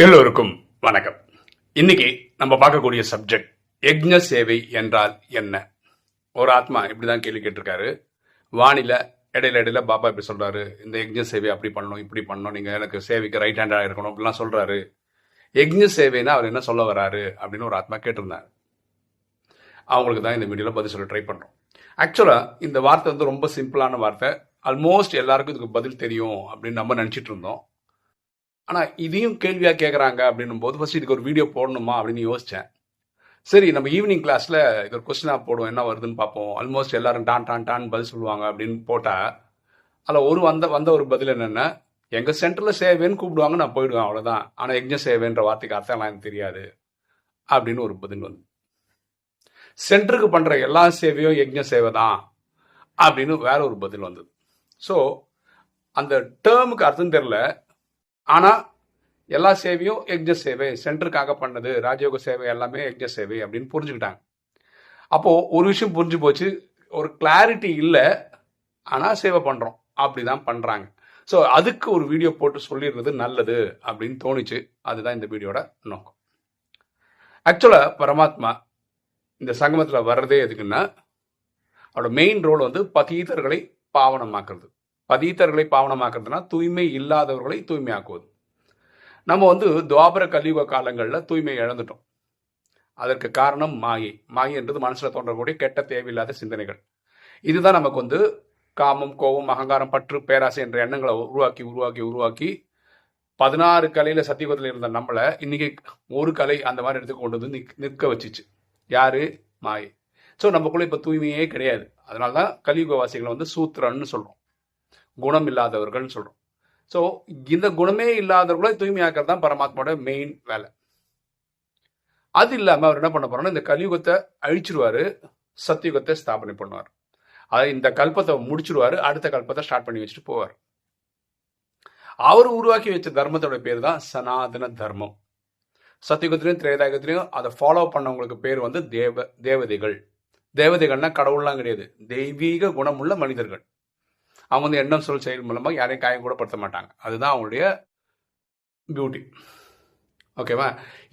எல்லோருக்கும் வணக்கம். இன்னைக்கு நம்ம பார்க்கக்கூடிய சப்ஜெக்ட் யக்ஞ சேவை என்றால் என்ன? ஒரு ஆத்மா இப்படிதான் கேள்வி கேட்டிருக்காரு. வானில இடையில இடையில பாபா இப்படி சொல்றாரு. இந்த யக்ஞ சேவை அப்படி பண்ணணும் இப்படி பண்ணணும் நீங்க எனக்கு சேவைக்கு ரைட் ஹேண்டாக இருக்கணும் அப்படிலாம் சொல்றாரு. யக்ஞ சேவைனா அவர் என்ன சொல்ல வராரு அப்படின்னு ஒரு ஆத்மா கேட்டிருந்தார். அவங்களுக்கு தான் இந்த வீடியோல பதில் சொல்ல ட்ரை பண்றோம். ஆக்சுவலா இந்த வார்த்தை வந்து ரொம்ப சிம்பிளான வார்த்தை. ஆல்மோஸ்ட் எல்லாருக்கும் இதுக்கு பதில் தெரியும் அப்படின்னு நம்ம நினச்சிட்டு இருந்தோம். ஆனால் இதையும் கேள்வியாக கேட்குறாங்க அப்படின்னும் போது ஃபர்ஸ்ட் இதுக்கு ஒரு வீடியோ போடணுமா அப்படின்னு யோசித்தேன் சரி நம்ம ஈவினிங் கிளாஸில் இது ஒரு கொஸ்டினா போடுவோம் என்ன வருதுன்னு பார்ப்போம். ஆல்மோஸ்ட் எல்லாரும் டான் டான் டான் பதில் சொல்லுவாங்க அப்படின்னு போட்டால் அதில் ஒரு வந்த வந்த ஒரு பதில் என்னென்னா எங்கள் சென்டரில் சேவைன்னு கூப்பிடுவாங்க நான் போயிடுவேன் அவ்வளோதான் ஆனால் யஜ்ஞ சேவைன்ற வார்த்தைக்கு அர்த்தம் எனக்கு தெரியாது. அப்படின்னு ஒரு பதில் வந்து சென்டருக்கு பண்ணுற எல்லா சேவையும் யஜ்ஞ சேவை தான் அப்படின்னு வேற ஒரு பதில் வந்தது. ஸோ அந்த டேர்முக்கு அர்த்தம் தெரியல. ஆனா எல்லா சேவையும் யஜ்ஞ சேவை சென்டருக்காக பண்ணது ராஜயோக சேவை எல்லாமே யஜ்ஞ சேவை அப்படின்னு புரிஞ்சுக்கிட்டாங்க. அப்போ ஒரு விஷயம் புரிஞ்சு போச்சு. ஒரு கிளாரிட்டி இல்லை ஆனா சேவை பண்றோம். அப்படிதான் பண்றாங்க. ஸோ அதுக்கு ஒரு வீடியோ போட்டு சொல்லிடுறது நல்லது அப்படின்னு தோணுச்சு. அதுதான் இந்த வீடியோட நோக்கம். ஆக்சுவலாக பரமாத்மா இந்த சங்கமத்தில் வர்றதே எதுக்குன்னா அவரோட மெயின் ரோல் வந்து பதீதர்களை பாவனமாக்குறது. பதீத்தர்களை பாவனமாக்குறதுனா தூய்மை இல்லாதவர்களை தூய்மையாக்குவது. நம்ம வந்து துவாபர கலியுக காலங்களில் தூய்மை இழந்துட்டோம். அதற்கு காரணம் மாயை. மாயை என்றது மனசில் தோன்றக்கூடிய கெட்ட தேவையில்லாத சிந்தனைகள். இதுதான் நமக்கு வந்து காமம் கோபம் அகங்காரம் பற்று பேராசை என்ற எண்ணங்களை உருவாக்கி உருவாக்கி உருவாக்கி பதினாறு கலையில் சத்தியகுதத்தில் இருந்த நம்மளை இன்னைக்கு ஒரு கலை அந்த மாதிரி எடுத்து கொண்டு வந்து நிக்- நிற்க வச்சுச்சு. யாரு? மாயை. ஸோ நமக்குள்ளே இப்போ தூய்மையே கிடையாது. அதனால தான் கலியுகவாசிகளை வந்து சூத்திரன்னு சொல்கிறோம் குணம் இல்லாதவர்கள்னு சொல்றோம். ஸோ இந்த குணமே இல்லாதவர்களை தூய்மையாக்கிறது தான் பரமாத்மாவோட மெயின் வேலை. அது இல்லாமல் அவர் என்ன பண்ண போறோம்னா இந்த கலியுகத்தை அழிச்சிருவாரு சத்தியுகத்தை ஸ்தாபனை பண்ணுவார். அதாவது இந்த கல்பத்தை முடிச்சிருவாரு அடுத்த கல்பத்தை ஸ்டார்ட் பண்ணி வச்சுட்டு போவார். அவர் உருவாக்கி வச்ச தர்மத்தோட பேர் தான் சனாதன தர்மம். சத்தியுகத்திலையும் திரேதாயுகத்திலையும் அதை ஃபாலோ பண்ணவங்களுக்கு பேர் வந்து தேவ தேவதைகள். தேவதைகள்னா கடவுள்லாம் கிடையாது. தெய்வீக குணமுள்ள மனிதர்கள். அவங்க வந்து எண்ணம் சொல் செயல் மூலமாக யாரையும் காயம் கூட படுத்த மாட்டாங்க. அதுதான் அவங்களுடைய பியூட்டி ஓகேவா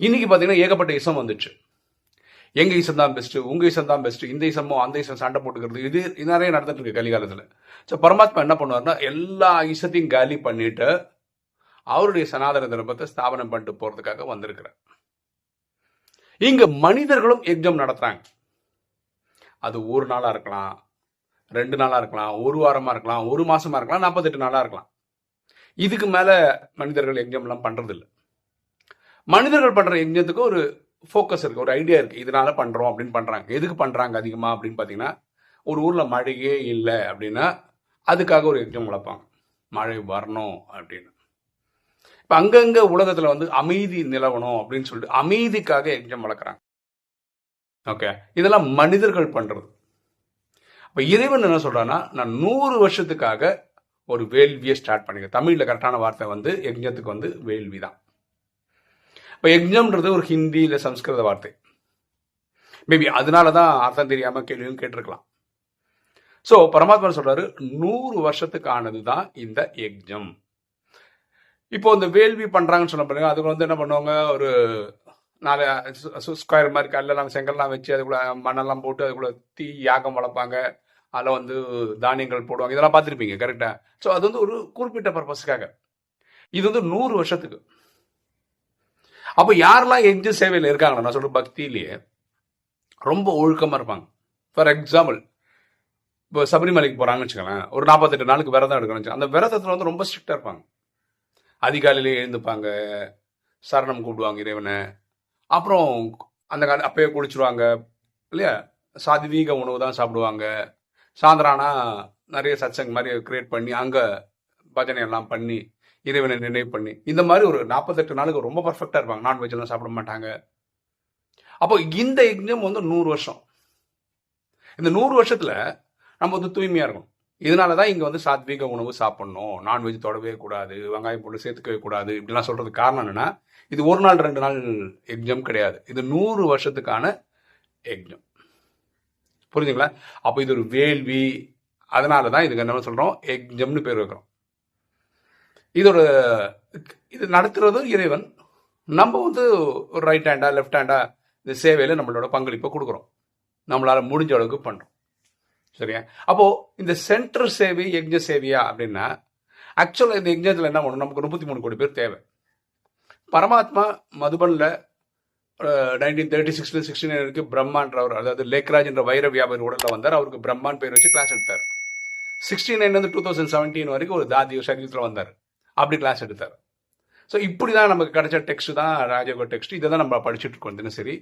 இன்னைக்கு பார்த்தீங்கன்னா ஏகப்பட்ட இசம் வந்துச்சு. எங்க இசம் தான் பெஸ்ட் உங்க இசம் தான் பெஸ்ட் இந்த இசமோ அந்த இசம் சண்டை போட்டுக்கிறது இது இது நிறைய நடந்துட்டு இருக்கு கலிகாலத்தில். ஸோ பரமாத்மா என்ன பண்ணுவார்னா எல்லா இசத்தையும் காலி பண்ணிட்டு அவருடைய சனாதன தர்மத்தை ஸ்தாபனம் பண்ணிட்டு போறதுக்காக வந்திருக்கிறார். இங்க மனிதர்களும் யஜ்ஞம் நடத்துறாங்க. அது ஒரு நாளா இருக்கலாம் ரெண்டு நாளாக இருக்கலாம் ஒரு வாரமாக இருக்கலாம் ஒரு மாதமாக இருக்கலாம் நாற்பத்தெட்டு நாளாக இருக்கலாம். இதுக்கு மேலே மனிதர்கள் யஜ்ஞம் பண்ணுறதில்ல மனிதர்கள் பண்ணுற யஜ்ஞத்துக்கு ஒரு ஃபோக்கஸ் இருக்குது ஒரு ஐடியா இருக்குது இதனால பண்ணுறோம் அப்படின்னு பண்ணுறாங்க எதுக்கு பண்ணுறாங்க அதிகமாக அப்படின்னு பார்த்தீங்கன்னா ஒரு ஊரில் மழையே இல்லை அப்படின்னா அதுக்காக ஒரு எக்ஸாம் வளர்ப்பாங்க மழை வரணும் அப்படின்னு. இப்போ அங்கங்கே உலகத்தில் வந்து அமைதி நிலவணும் அப்படின்னு சொல்லிட்டு அமைதிக்காக எக்ஸாம் வளர்க்குறாங்க. ஓகே இதெல்லாம் மனிதர்கள் பண்ணுறது இப்போ இறைவன் என்ன சொல்கிறான்னா நான் நூறு வருஷத்துக்காக ஒரு வேள்வியை ஸ்டார்ட் பண்ணிக்க தமிழில் கரெக்டான வார்த்தை வந்து யஜ்ஞத்துக்கு வந்து வேள்வி தான். இப்போ யஜ்ஞம்ன்றது ஒரு ஹிந்தி இல்லை சம்ஸ்கிருத வார்த்தை. மேபி அதனால தான் அர்த்தம் தெரியாமல் கேள்வியும் கேட்டிருக்கலாம். ஸோ பரமாத்மா சொல்கிறாரு நூறு வருஷத்துக்கானது தான் இந்த யஜ்ஞம். இப்போ இந்த வேள்வி பண்ணுறாங்கன்னு சொன்ன பாருங்க அதுக்கு வந்து என்ன பண்ணுவாங்க ஒரு நாலு ஸ்கொயர் மாதிரி கல்லெல்லாம் செங்கல்லாம் வச்சு அதுக்குள்ள மண்ணெல்லாம் போட்டு அதுக்குள்ள தீ யாகம் வளர்ப்பாங்க. அதில் வந்து தானியங்கள் போடுவாங்க. இதெல்லாம் பார்த்துருப்பீங்க கரெக்டாக ஸோ அது வந்து ஒரு குறிப்பிட்ட பர்பஸ்க்காக இது வந்து நூறு வருஷத்துக்கு. அப்போ யாரெல்லாம் எஞ்ச சேவையில் இருக்காங்க நான் சொல்கிற பக்தியிலேயே ரொம்ப ஒழுக்கமாக இருப்பாங்க. ஃபார் எக்ஸாம்பிள் இப்போ சபரிமலைக்கு போகிறாங்கன்னு வச்சுக்கோங்களேன். ஒரு நாற்பத்தெட்டு நாளுக்கு விரதம் எடுக்கணும்னு அந்த விரதத்தில் வந்து ரொம்ப ஸ்ட்ரிக்டாக இருப்பாங்க. அதிகாலையிலே எழுந்துப்பாங்க சரணம் கூப்பிடுவாங்க இறைவனை. அப்புறம் அந்த கால அப்பயே குளிச்சுருவாங்க இல்லையா? சாதிவீக உணவு தான் சாப்பிடுவாங்க. சாயந்தரானா நிறைய சச்சங் மாதிரி கிரியேட் பண்ணி அங்கே பஜனை எல்லாம் பண்ணி இறைவனை நினைவு பண்ணி இந்த மாதிரி ஒரு நாற்பத்தெட்டு நாளுக்கு ரொம்ப பர்ஃபெக்டாக இருப்பாங்க. நான்வெஜ் எல்லாம் சாப்பிட மாட்டாங்க. அப்போ இந்த யஜ்ஞம் வந்து நூறு வருஷம். இந்த நூறு வருஷத்தில் நம்ம வந்து தூய்மையாக இருக்கணும். இதனாலதான் இங்கே வந்து சாத்வீக உணவு சாப்பிட்ணும். நான்வெஜ் தொடவே கூடாது வெங்காயம் போட்டு சேர்த்துக்கவே கூடாது. இப்படிலாம் சொல்கிறது காரணம் என்னென்னா இது ஒரு நாள் ரெண்டு நாள் யஜ்ஞம் கிடையாது. இது நூறு வருஷத்துக்கான யஜ்ஞம். புரிஞ்சுங்களா? அப்போ இது ஒரு வேள்வி. அதனால தான் இதுக்கு என்ன சொல்கிறோம் எக்ஜம்னு பேர் வைக்கிறோம். இதோட இது நடத்துறதும் இறைவன். நம்ம வந்து ஒரு ரைட் ஹேண்டா லெஃப்ட் ஹேண்டா இந்த சேவையில் நம்மளோட பங்களிப்பை கொடுக்குறோம். நம்மளால் முடிஞ்ச அளவுக்கு பண்ணுறோம் சரியா? அப்போது இந்த சென்டர் சேவை யஜ்ஞ சேவையா அப்படின்னா ஆக்சுவலாக இந்த யஜ்ஞத்தில் என்ன பண்ணணும் நமக்கு முப்பத்தி மூணு கோடி பேர் தேவை. பரமாத்மா மதுபனில் நைன்டீன் தேர்ட்டி சிக்ஸ்ல சிக்ஸ்டி நைனுக்கு பிரம்மான்றவர் அதாவது லேக்ராஜ் என்ற வைர வியாபாரி உடலில் வந்தார். அவருக்கு பிரம்மான் பேர் வச்சு கிளாஸ் எடுத்தார். சிக்ஸ்டி நைன்லேருந்து டூ தௌசண்ட் செவன்டீன் வரைக்கும் ஒரு தாதி சரீரத்தில் வந்தார். அப்படி கிளாஸ் எடுத்தார். ஸோ இப்படி தான் நமக்கு கிடைச்ச டெக்ஸ்ட் தான் ராஜயோக டெக்ஸ்ட் இதை தான் நம்ம படிச்சுட்டு இருக்கோம் தினசரி.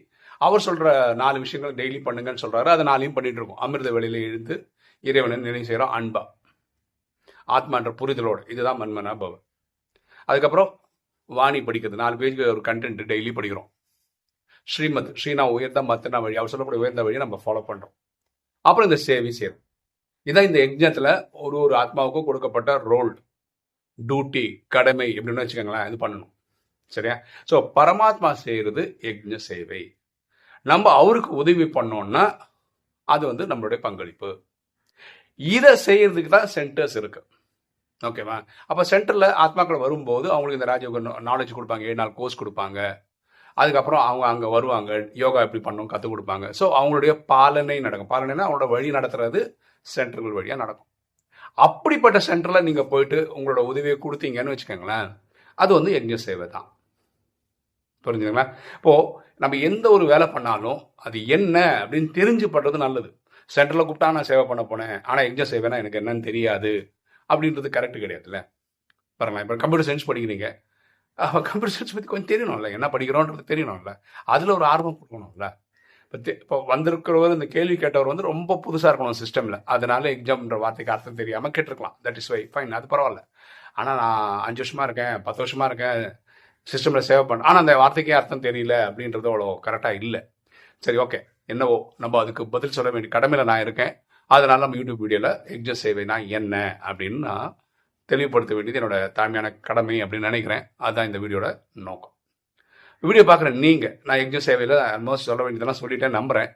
அவர் சொல்கிற நாலு விஷயங்கள் டெய்லி பண்ணுங்கன்னு சொல்கிறாரு அதை நாளையும் பண்ணிட்டு இருக்கோம். அமிர்த வேலையில் எழுந்து இறைவனை நினைவு செய்கிறோம் அன்பா. ஆத்மான்ற புரிதலோடு. இதுதான் மன்மனா பவன் அதுக்கப்புறம் வாணி படிக்கிறது. நாலு பேஜ் ஒரு கண்டென்ட் டெய்லி படிக்கிறோம். ஸ்ரீமத் ஸ்ரீனா உயர்ந்த மத்தனா வழி அவர் சொல்லக்கூடிய உயர்ந்த வழியை நம்ம ஃபாலோ பண்ணுறோம் அப்புறம் இந்த சேவை சேரும் இதான் இந்த யஜ்ஞத்தில் ஒரு ஒரு ஆத்மாவுக்கும் கொடுக்கப்பட்ட ரோல் டியூட்டி கடமை எப்படின்னு வச்சுக்கோங்களேன் இது பண்ணணும். சரியா? ஸோ பரமாத்மா செய்கிறது யஜ்ஞ சேவை. நம்ம அவருக்கு உதவி பண்ணோம்னா அது வந்து நம்மளுடைய பங்களிப்பு. இதை செய்யறதுக்கு தான் சென்டர்ஸ் இருக்கு. ஓகேவா அப்போ சென்டரில் ஆத்மாக்கள் வரும்போது அவங்களுக்கு இந்த ராஜயோக நாலேஜ் கொடுப்பாங்க ஏழு நாள் கோர்ஸ் கொடுப்பாங்க. அதுக்கப்புறம் அவங்க அங்கே வருவாங்க. யோகா எப்படி பண்ணணும் கற்றுக் கொடுப்பாங்க. ஸோ அவங்களுடைய பாலனை நடக்கும். பாலனைனா அவங்களோட வழி நடத்துறது சென்டர்கள் வழியாக நடக்கும். அப்படிப்பட்ட சென்டரில் நீங்கள் போயிட்டு உங்களோட உதவியை கொடுத்தீங்கன்னு வச்சுக்கோங்களேன் அது வந்து யஜ்ஞ சேவை தான். புரிஞ்சுங்களா இப்போது நம்ம எந்த ஒரு வேலை பண்ணாலும் அது என்ன அப்படின்னு தெரிஞ்சு பண்ணுறது நல்லது. சென்டரில் கூப்பிட்டா நான் சேவை பண்ண போனேன் ஆனால் எங்கே சேவைனா எனக்கு என்னன்னு தெரியாது. அப்படின்றது கரெக்ட் கிடையாதுல்ல? பாருங்களேன் இப்போ கம்ப்யூட்டர் சயின்ஸ் படிக்கிறீங்க. கம்ப்யூட்டர் சயின்ஸ் பற்றி கொஞ்சம் தெரியணும்ல என்ன படிக்கிறோன்றது தெரியணும்ல. அதில் ஒரு ஆர்வம் கொடுக்கணும்ல. இப்போ இப்போ வந்திருக்கிறவர் இந்த கேள்வி கேட்டவர் வந்து ரொம்ப புதுசாக இருக்கணும் சிஸ்டமில் அதனால எக்ஸாம்ன்ற வார்த்தைக்கு அர்த்தம் தெரியாமல் கேட்டிருக்கலாம். தட் இஸ் வை ஃபைன் அது பரவாயில்ல. ஆனால் நான் அஞ்சு வருஷமாக இருக்கேன் பத்து வருஷமாக இருக்கேன் சிஸ்டமில் சேவ் பண்ண ஆனால் அந்த வார்த்தைக்கே அர்த்தம் தெரியல அப்படின்றது அவ்வளோ கரெக்டாக இல்லை. சரி ஓகே என்னவோ நம்ம அதுக்கு பதில் சொல்ல வேண்டிய கடமையில் நான் இருக்கேன். அதனால நம்ம யூடியூப் வீடியோவில் எக்ஸாம் சேவைனா என்ன அப்படின்னா தெளிவுபடுத்த வேண்டியது என்னோட தாழ்மையான கடமை அப்படின்னு நினைக்கிறேன். அதுதான் இந்த வீடியோட நோக்கம். வீடியோ பார்க்குற நீங்கள் நான் எங்கேயும் சேவையில் ஆல்மோஸ்ட் சொல்ல வேண்டியதெல்லாம் சொல்லிட்டேன் நம்புகிறேன்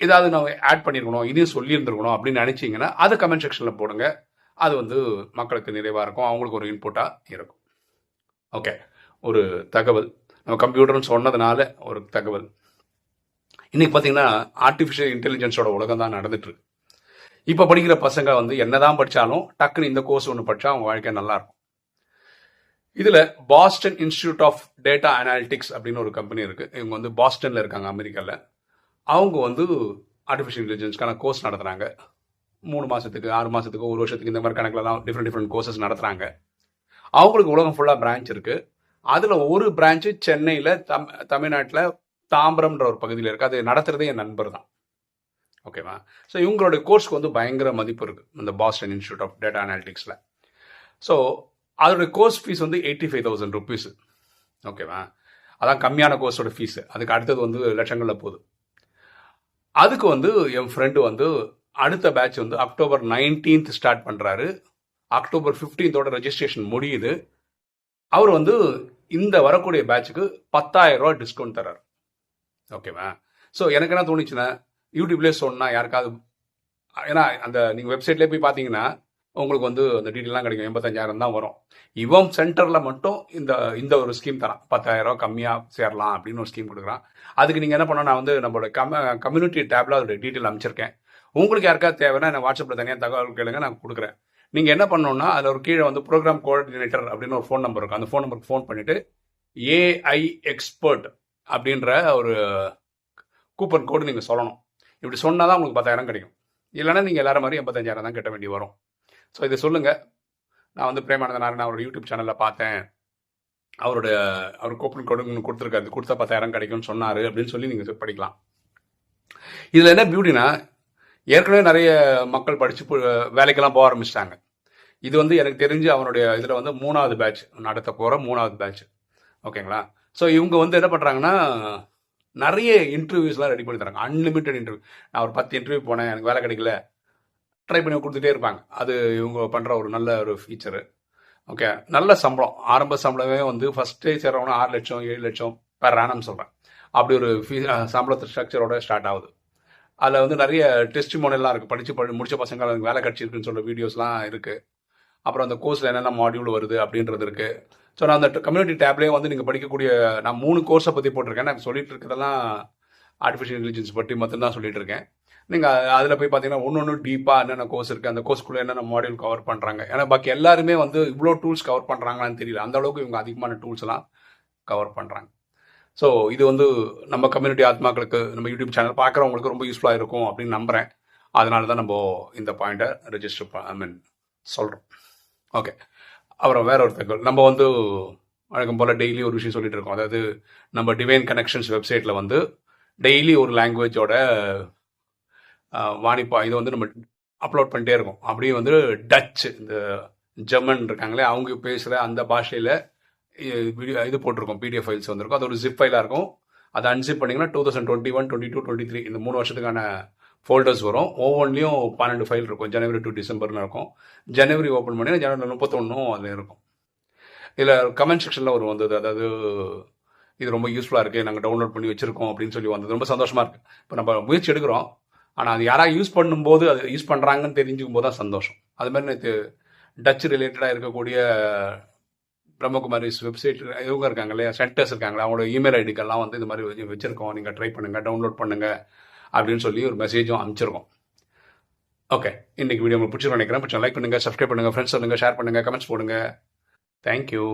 ஏதாவது நான் ஆட் பண்ணியிருக்கணும் இதையும் சொல்லியிருந்துருக்கணும் அப்படின்னு நினச்சிங்கன்னா அதை கமெண்ட் செக்ஷனில் போடுங்க. அது வந்து மக்களுக்கு நிறைவாக இருக்கும் அவங்களுக்கு ஒரு இன்புட்டாக இருக்கும். ஓகே ஒரு தகவல். நம்ம கம்ப்யூட்டர்னு சொன்னதுனால ஒரு தகவல். இன்றைக்கி பார்த்தீங்கன்னா ஆர்டிஃபிஷியல் இன்டெலிஜென்ஸோட உலகம் தான் நடந்துட்டுருக்கு இப்போ படிக்கிற பசங்க வந்து என்னதான் படித்தாலும் டக்குன்னு இந்த கோர்ஸ் ஒன்று படித்தா அவங்க வாழ்க்கை நல்லாயிருக்கும். இதில் Boston institute of data analytics அப்படின்னு ஒரு கம்பெனி இருக்குது இவங்க வந்து பாஸ்டனில் இருக்காங்க அமெரிக்காவில் அவங்க வந்து ஆர்டிஃபிஷியல் இன்டெலிஜென்ஸ்க்கான கோர்ஸ் நடத்துகிறாங்க மூணு மாதத்துக்கு ஆறு மாதத்துக்கு ஒரு வருஷத்துக்கு இந்த மாதிரி கணக்கில் தான் டிஃப்ரெண்ட் டிஃப்ரெண்ட் கோர்சஸ் நடத்துகிறாங்க அவங்களுக்கு உலகம் ஃபுல்லாக பிரான்ச் இருக்குது அதில் ஒரு பிரான்ச்சு சென்னையில் தம் தமிழ்நாட்டில் தாம்பரம்ன்ற ஒரு பகுதியில் இருக்குது அது நடத்துகிறதே என் நண்பர் தான். ஓகேவா ஸோ இவங்களுடைய கோர்ஸ்க்கு வந்து பயங்கர மதிப்பு இருக்குது இந்த பாஸ்டன் இன்ஸ்டியூட் ஆஃப் டேட்டா அனாலிட்டிக்ஸில் ஸோ அதோடய கோர்ஸ் ஃபீஸ் வந்து எயிட்டி ஃபைவ் தௌசண்ட் ருபீஸ் ஓகேவா அதான் கம்மியான கோர்ஸோட ஃபீஸு அதுக்கு அடுத்தது வந்து லட்சங்களில் போகுது. அதுக்கு வந்து என் ஃப்ரெண்டு வந்து அடுத்த பேட்ச் வந்து அக்டோபர் நைன்டீன்த் ஸ்டார்ட் பண்ணுறாரு அக்டோபர் ஃபிஃப்டீன்த்தோட ரெஜிஸ்ட்ரேஷன் முடியுது. அவர் வந்து இந்த வரக்கூடிய பேட்சுக்கு பத்தாயிரம் ரூபா டிஸ்கவுண்ட் தர்றார். ஓகேவா ஸோ எனக்கு என்ன தோணுச்சுன்னா யூடியூப்லேயே சொன்னால் யாருக்காவது ஏன்னா அந்த நீங்கள் வெப்சைட்லேயே போய் பார்த்தீங்கன்னா உங்களுக்கு வந்து அந்த டீட்டெயிலாம் கிடைக்கும். எண்பத்தஞ்சாயிரம் தான் வரும். இவன் சென்டரில் மட்டும் இந்த இந்த ஒரு ஸ்கீம் தரான். பத்தாயிரம் கம்மியாக சேரலாம் அப்படின்னு ஒரு ஸ்கீம் கொடுக்குறான். அதுக்கு நீங்கள் என்ன பண்ணணும் நான் வந்து நம்மளோட கம் கம்யூனிட்டி டேப்பில் அதோட டீட்டெயில் அமைச்சிருக்கேன் உங்களுக்கு யாருக்காவது தேவைன்னா நான் வாட்ஸ்அப்பில் தனியாக தகவல் கேளுங்க நான் கொடுக்குறேன். நீங்கள் என்ன பண்ணணும்னா அதில் ஒரு கீழே வந்து ப்ரோக்ராம் கோஆர்டினேட்டர் அப்படின்னு ஒரு ஃபோன் நம்பர் இருக்கும். அந்த ஃபோன் நம்பருக்கு ஃபோன் பண்ணிவிட்டு ஏஐ எக்ஸ்பர்ட் அப்படின்ற ஒரு கூப்பன் கோடு நீங்கள் சொல்லணும். இப்படி சொன்னால் தான் உங்களுக்கு பத்தாயிரம் கிடைக்கும். இல்லைன்னா நீங்கள் எல்லாரும் மாதிரி எண்பத்தஞ்சாயிரம் தான் கட்ட வேண்டி வரும். ஸோ இதை சொல்லுங்கள் நான் வந்து பிரேமானந்த நாராயணன் அவரோட யூடியூப் சேனலில் பார்த்தேன். அவரோட அவர் கூப்பன் கொடுங்க கொடுத்துருக்காரு. கொடுத்தா பத்தாயிரம் கிடைக்கும்னு சொன்னார் அப்படின்னு சொல்லி நீங்கள் படிக்கலாம் இதில் என்ன பியூட்டினா ஏற்கனவே நிறைய மக்கள் படித்து வேலைக்கெல்லாம் போக ஆரம்பிச்சிட்டாங்க. இது வந்து எனக்கு தெரிஞ்சு அவனுடைய இதில் வந்து மூணாவது பேட்ச் நடத்த போகிற மூணாவது பேட்ச் ஓகேங்களா ஸோ இவங்க வந்து என்ன பண்ணுறாங்கன்னா நிறைய இன்டர்வியூஸ்லாம் ரெடி பண்ணி தராங்க அன்லிமிட்டட் இன்டர்வியூ நான் ஒரு பத்து இன்டர்வியூ போனேன் எனக்கு வேலை கிடைக்கல. ட்ரை பண்ணி கொடுத்துட்டே இருப்பாங்க. அது இவங்க பண்ணுற ஒரு நல்ல ஒரு ஃபீச்சரு ஓகே நல்ல சம்பளம். ஆரம்ப சம்பளமே வந்து ஃபஸ்ட்டே சேர்றவங்க ஆறு லட்சம் ஏழு லட்சம் பெர் ஆனம் சொல்கிறேன் அப்படி ஒரு ஃபீ சம்பளத்து ஸ்ட்ரக்சரோட ஸ்டார்ட் ஆகுது. அதில் வந்து நிறைய டெஸ்ட் மாடல்லாம் இருக்குது படித்து படி முடிச்ச பசங்க வேலை கிடச்சிருக்குன்னு சொல்கிற வீடியோஸ்லாம் இருக்குது அப்புறம் அந்த கோர்ஸில் என்னென்ன மாடியூல் வருது அப்படின்றது இருக்குது ஸோ நான் அந்த கம்யூனிட்டி டேப்லேயே வந்து நீங்கள் படிக்கக்கூடிய நான் மூணு கோர்ஸை பற்றி போட்டிருக்கேன். நான் சொல்லிட்டு இருக்கிறதெல்லாம் ஆர்டிஃபிஷியல் இன்டெலிஜென்ஸ் பற்றி மட்டும்தான் சொல்லிட்டு இருக்கேன். நீங்கள் அதில் போய் பார்த்தீங்கன்னா ஒன்று ஒன்று டீப்பாக என்னென்ன கோர்ஸ் இருக்குது அந்த கோர்ஸ்க்குள்ளே என்னென்ன மாடியூல் கவர் பண்ணுறாங்க ஏன்னா பாக்கி எல்லாருமே வந்து இவ்வளோ டூல்ஸ் கவர் பண்ணுறாங்களான்னு தெரியல. அந்த அளவுக்கு இவங்க அதிகமான டூல்ஸ் எல்லாம் கவர் பண்ணுறாங்க ஸோ இது வந்து நம்ம கம்யூனிட்டி ஆத்மாக்களுக்கு நம்ம யூடியூப் சேனல் பார்க்குறவங்களுக்கு ரொம்ப யூஸ்ஃபுல்லாக இருக்கும் அப்படின்னு நம்புகிறேன் அதனால தான் நம்ம இந்த பாயிண்ட்டை ரெஜிஸ்டர் ஐ மீன் சொல்கிறோம் ஓகே அப்புறம் வேற ஒரு தகவல் நம்ம வந்து வழக்கம் போல் டெய்லி ஒரு விஷயம் சொல்லிட்டு இருக்கோம். அதாவது நம்ம டிவைன் கனெக்ஷன்ஸ் வெப்சைட்டில் வந்து டெய்லி ஒரு லாங்குவேஜோட வாணிப்பா இதை வந்து நம்ம அப்லோட் பண்ணிட்டே இருக்கோம். அப்படியே வந்து டச்சு இந்த ஜெர்மன் இருக்காங்களே அவங்க பேசுகிற அந்த பாஷையில் வீடியோ இது போட்டிருக்கோம். பிடிஎஃப் ஃபைல்ஸ் வந்திருக்கும். அது ஒரு ஜிப் ஃபைலாக இருக்கும். அதை அன்சிப் பண்ணிங்கன்னா two thousand twenty one twenty two twenty three இந்த மூணு வருஷத்துக்கான ஃபோல்டர்ஸ் வரும். ஒவ்வொன்றிலையும் பன்னெண்டு ஃபைல் இருக்கும். ஜனவரி டு டிசம்பர்னு இருக்கும். ஜனவரி ஓப்பன் பண்ணி ஜனவரி முப்பத்தொன்னும் அதில் இருக்கும். இதில் கமெண்ட் செக்ஷனில் ஒரு வந்தது. அதாவது இது ரொம்ப யூஸ்ஃபுல்லாக இருக்குது நாங்கள் டவுன்லோட் பண்ணி வச்சுருக்கோம் அப்படின்னு சொல்லி வந்தது. ரொம்ப சந்தோஷமாக இருக்குது இப்போ நம்ம முயற்சி எடுக்கிறோம். ஆனால் அது யாராவது யூஸ் பண்ணும்போது அது யூஸ் பண்ணுறாங்கன்னு தெரிஞ்சுக்கும் போது தான் சந்தோஷம். அது மாதிரி நேற்று டச் ரிலேட்டடாக இருக்கக்கூடிய பிரம்மகுமாரிஸ் வெப்சைட் இவங்க இருக்காங்க இல்லையா? சென்டர்ஸ் இருக்காங்களா அவங்களோட இமெயில் ஐடிக்கெல்லாம் வந்து இது மாதிரி வச்சுருக்கோம். நீங்கள் ட்ரை பண்ணுங்கள் டவுன்லோட் பண்ணுங்கள் அப்படின்னு சொல்லி ஒரு மெசேஜும் அனுப்பிச்சிருக்கோம். ஓகே இன்றைக்கி வீடியோ உங்களுக்கு பிடிச்சிருக்கோம் நினைக்கிறேன். பிடிச்சா லைக் பண்ணுங்கள் சப்ஸ்கிரைப் பண்ணுங்கள் ஃப்ரெண்ட்ஸ் சொல்லுங்கள் ஷேர் பண்ணுங்கள் கமெண்ட்ஸ் போடுங்க. தேங்க்யூ